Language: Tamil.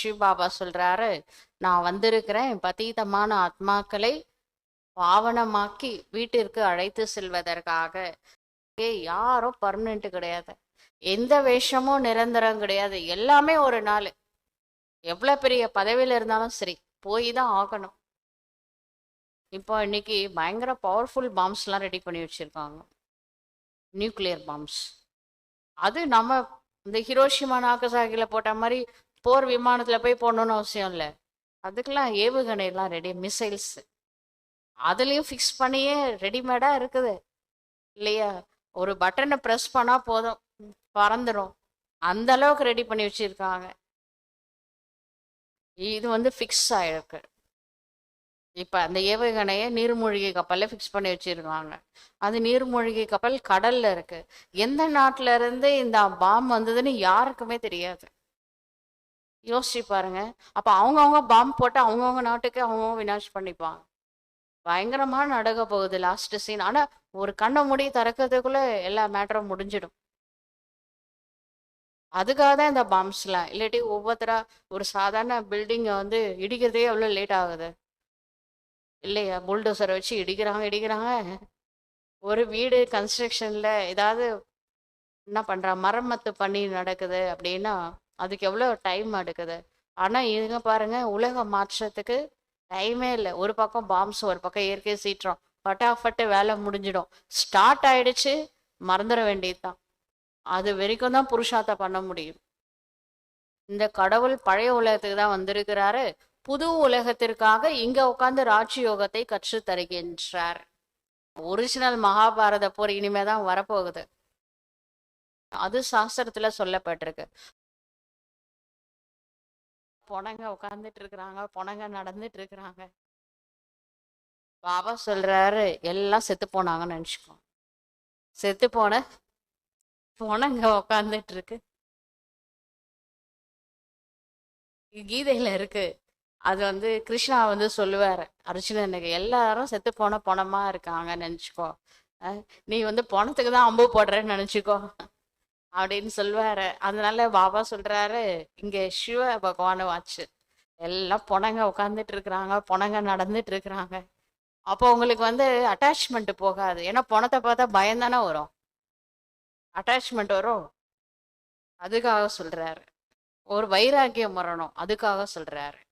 சிவ பாபா சொல்றாரு நான் வந்திருக்கிறேன். பதீதமான ஆத்மாக்களை பாவனமாக்கி வீட்டிற்கு அழைத்து செல்வதற்காக. யாரும் பர்மனெண்ட் கிடையாது. எந்த வேஷமும் நிரந்தரம் கிடையாது. எல்லாமே ஒரு நாள். எவ்வளோ பெரிய பதவியில் இருந்தாலும் சரி போய் தான் ஆகணும். இப்போ இன்னைக்கு பயங்கர பவர்ஃபுல் பாம்ஸ்லாம் ரெடி பண்ணி வச்சுருக்காங்க. நியூக்ளியர் பாம்ஸ் அது நம்ம இந்த ஹிரோஷிமா நாகசாகியில் போட்ட மாதிரி போர் விமானத்தில் போய் போடணும்னு அவசியம் இல்லை. அதுக்கெல்லாம் ஏவுகணைலாம் ரெடி மிசைல்ஸ் அதுலேயும் ஃபிக்ஸ் பண்ணியே ரெடிமேடாக இருக்குது. இல்லையா? ஒரு பட்டனை ப்ரெஸ் பண்ணால் போதும். பறந்துடும் அந்த அளவுக்கு ரெடி பண்ணி வச்சுருக்காங்க. இது வந்து ஃபிக்ஸ் ஆகிருக்கு இப்போ அந்த ஏவுகணையை நீர்மூழ்கி கப்பலில் ஃபிக்ஸ் பண்ணி வச்சுருக்காங்க. அது நீர்மூழ்கி கப்பல் கடலில் இருக்குது எந்த நாட்டிலருந்து இந்த பாம் வந்ததுன்னு யாருக்குமே தெரியாது. யோசிச்சு பாருங்க. அப்போ அவங்கவுங்க பாம்பு போட்டு அவங்கவுங்க நாட்டுக்கு அவங்கவுங்க வினாஷ் பண்ணிப்பாங்க. பயங்கரமா நடக்க போகுது லாஸ்ட் சீன் ஆனா ஒரு கண்ணை மூடி திறக்கிறதுக்குள்ள எல்லா மேட்டரும் முடிஞ்சிடும். அதுக்காக தான் இந்த பாம்ஸ்லாம் இல்லாட்டி ஒவ்வொருத்தரா ஒரு சாதாரண பில்டிங்கை வந்து இடிக்கிறதே எவ்வளோ லேட் ஆகுது. இல்லையா? புல்டோசரை வச்சு இடிக்கிறாங்க இடிக்கிறாங்க. ஒரு வீடு கன்ஸ்ட்ரக்ஷனில் ஏதாவது என்ன பண்ணுறா மரமத்து பண்ணி நடக்குது அப்படின்னா அதுக்கு எவ்வளோ டைம் எடுக்குது? ஆனால் இதுங்க பாருங்க உலக மாற்றத்துக்கு டைமே இல்லை. ஒரு பக்கம் பாம்ஸ் ஒரு பக்கம் இயற்கை சீற்றம். பட்டாஃபட்டு வேலை முடிஞ்சிடும். ஸ்டார்ட் ஆயிடுச்சு மறந்துட வேண்டியது தான் அது வரைக்கும் தான் புருஷார்த்த பண்ண முடியும். இந்த கடவுள் பழைய உலகத்துக்கு தான் வந்திருக்கிறாரு. புது உலகத்திற்காக இங்க உட்கார்ந்து ராட்சி யோகத்தை கற்று தருகின்றார். ஒரிஜினல் மகாபாரத போர் இனிமே தான் வரப்போகுது. அது சாஸ்திரத்துல சொல்லப்பட்டிருக்கு. பொணங்க உட்கார்ந்துட்டு இருக்கிறாங்க பொணங்க நடந்துட்டு இருக்கிறாங்க பாபா சொல்றாரு எல்லாம் செத்து போனாங்கன்னு நினச்சிக்கோ. செத்து போன பொணங்க உட்கார்ந்துட்டு இருக்கு கீதையில இருக்கு. அது வந்து கிருஷ்ணா வந்து சொல்லுவாரு அர்ஜுனனுக்கு எல்லாரும் செத்து போன பணமா இருக்காங்க நினைச்சுக்கோ. நீ வந்து பணத்துக்கு தான் அம்பு போடுறேன்னு நினைச்சுக்கோ. அப்படின்னு சொல்லுவாரு. அதனால பாபா சொல்றாரு இங்க சிவ பகவான வாச்சு எல்லாம் பொணங்க உட்காந்துட்டு இருக்கிறாங்க புனங்க நடந்துட்டு இருக்கிறாங்க. அப்போ உங்களுக்கு வந்து அட்டாச்மெண்ட் போகாது. ஏன்னா பணத்தை பார்த்தா பயம் தானே வரும். அட்டாச்மெண்ட் வரும். அதுக்காக சொல்றாரு. ஒரு வைராக்கியம் வரணும். அதுக்காக சொல்றாரு.